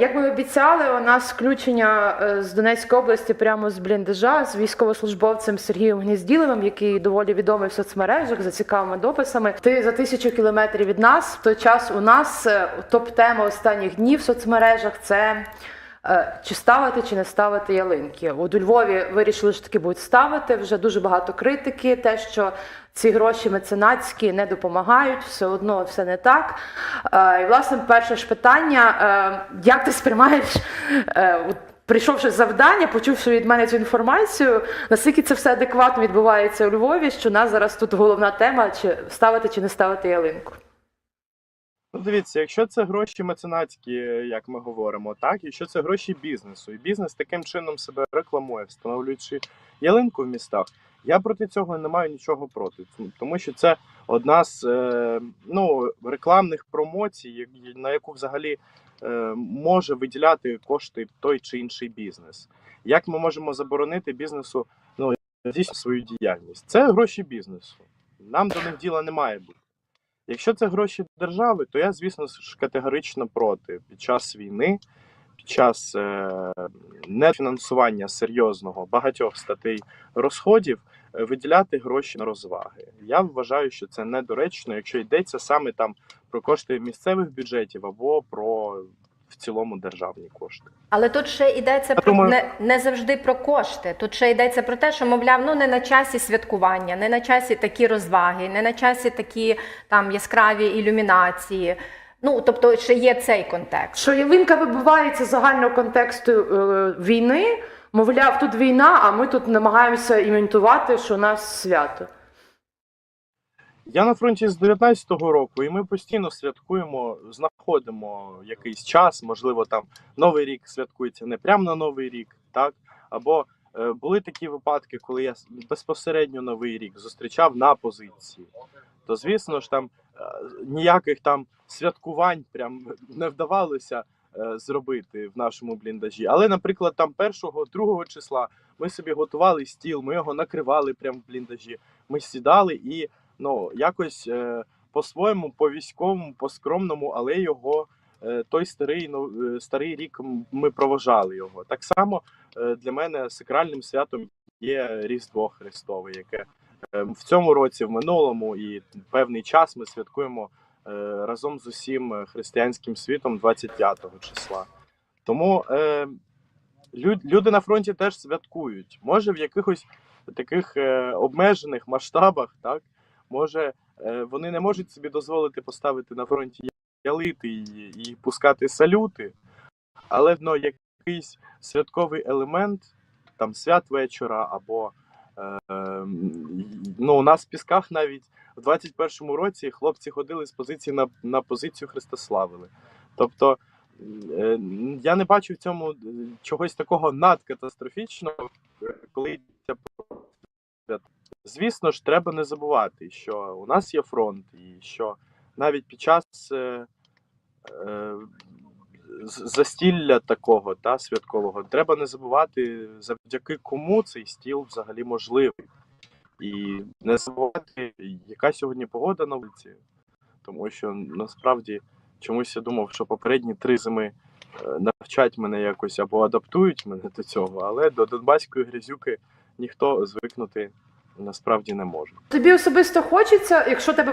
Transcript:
Як ми обіцяли, у нас включення е, з Донецької області прямо з бліндажа з військовослужбовцем Сергієм Гнізділовим, який доволі відомий в соцмережах за цікавими дописами. Ти за тисячу кілометрів від нас. В той час у нас е, топ-тема останніх днів в соцмережах це. Е, Чи ставити, чи не ставити ялинки? От у Львові вирішили, що таки будуть ставити. Вже дуже багато критики. Те, що ці гроші меценатські не допомагають, все одно все не так. Е, І власне, перше ж питання: е, як ти сприймаєш, прийшовши завдання, почувши від мене цю інформацію, наскільки це все адекватно відбувається у Львові, що у нас зараз тут головна тема: чи ставити, чи не ставити ялинку? Ну, дивіться, якщо це гроші меценатські, як ми говоримо, так, якщо це гроші бізнесу, і бізнес таким чином себе рекламує, встановлюючи ялинку в містах, я проти цього не маю нічого проти, тому що це одна з е, ну, рекламних промоцій, на яку взагалі е, може виділяти кошти той чи інший бізнес. Як ми можемо заборонити бізнесу ну, свою діяльність? Це гроші бізнесу. Нам до них діла не бути. Якщо це гроші держави, то я, звісно ж, категорично проти під час війни, під час е, нефінансування серйозного багатьох статей розходів е, виділяти гроші на розваги. Я вважаю, що це недоречно, якщо йдеться саме там про кошти місцевих бюджетів або про в цілому державні кошти. Але тут ще йдеться про думаю- не, не завжди про кошти. Тут ще йдеться про те, що мовляв, ну не на часі святкування, не на часі такі розваги, не на часі такі там яскраві ілюмінації. Ну тобто, ще є цей контекст. Що ялинка вибивається з загального контексту е, війни, мовляв, тут війна, а ми тут намагаємося імітувати, що у нас свято. Я на фронті з 19-го року, і ми постійно святкуємо, знаходимо якийсь час, можливо, там Новий рік святкується не прямо на Новий рік, так? Або е, були такі випадки, коли я безпосередньо Новий рік зустрічав на позиції. То, звісно ж, там е, ніяких там святкувань прям не вдавалося е, зробити в нашому бліндажі. Але, наприклад, там 1-2 числа ми собі готували стіл, ми його накривали прямо в бліндажі. Ми сідали і ну якось е, по-своєму, по військовому, по скромному, але його е, той старий ну, е, старий рік ми проважали його. Так само для мене сакральним святом є Різдво Христове, яке в цьому році, в минулому і певний час ми святкуємо разом з усім християнським світом 25 числа. Тому е, лю- люди на фронті теж святкують. Може, в якихось таких обмежених масштабах, так може е, вони не можуть собі дозволити поставити на фронті ялити і, і пускати салюти, але ну, якийсь святковий елемент, там святвечора або е, ну, у нас в пісках навіть в 21-му році хлопці ходили з позиції на, на позицію Христославили. Тобто е, я не бачу в цьому чогось такого надкатастрофічного, коли свят. Звісно ж, треба не забувати, що у нас є фронт, і що навіть під час е, е, застілля такого та, святкового треба не забувати, завдяки кому цей стіл взагалі можливий. І не забувати, яка сьогодні погода на вулиці. Тому що насправді чомусь я думав, що попередні три зими е, навчать мене якось або адаптують мене до цього, але до Донбаської грязюки ніхто звикнути насправді не можна. Тобі особисто хочеться, якщо тебе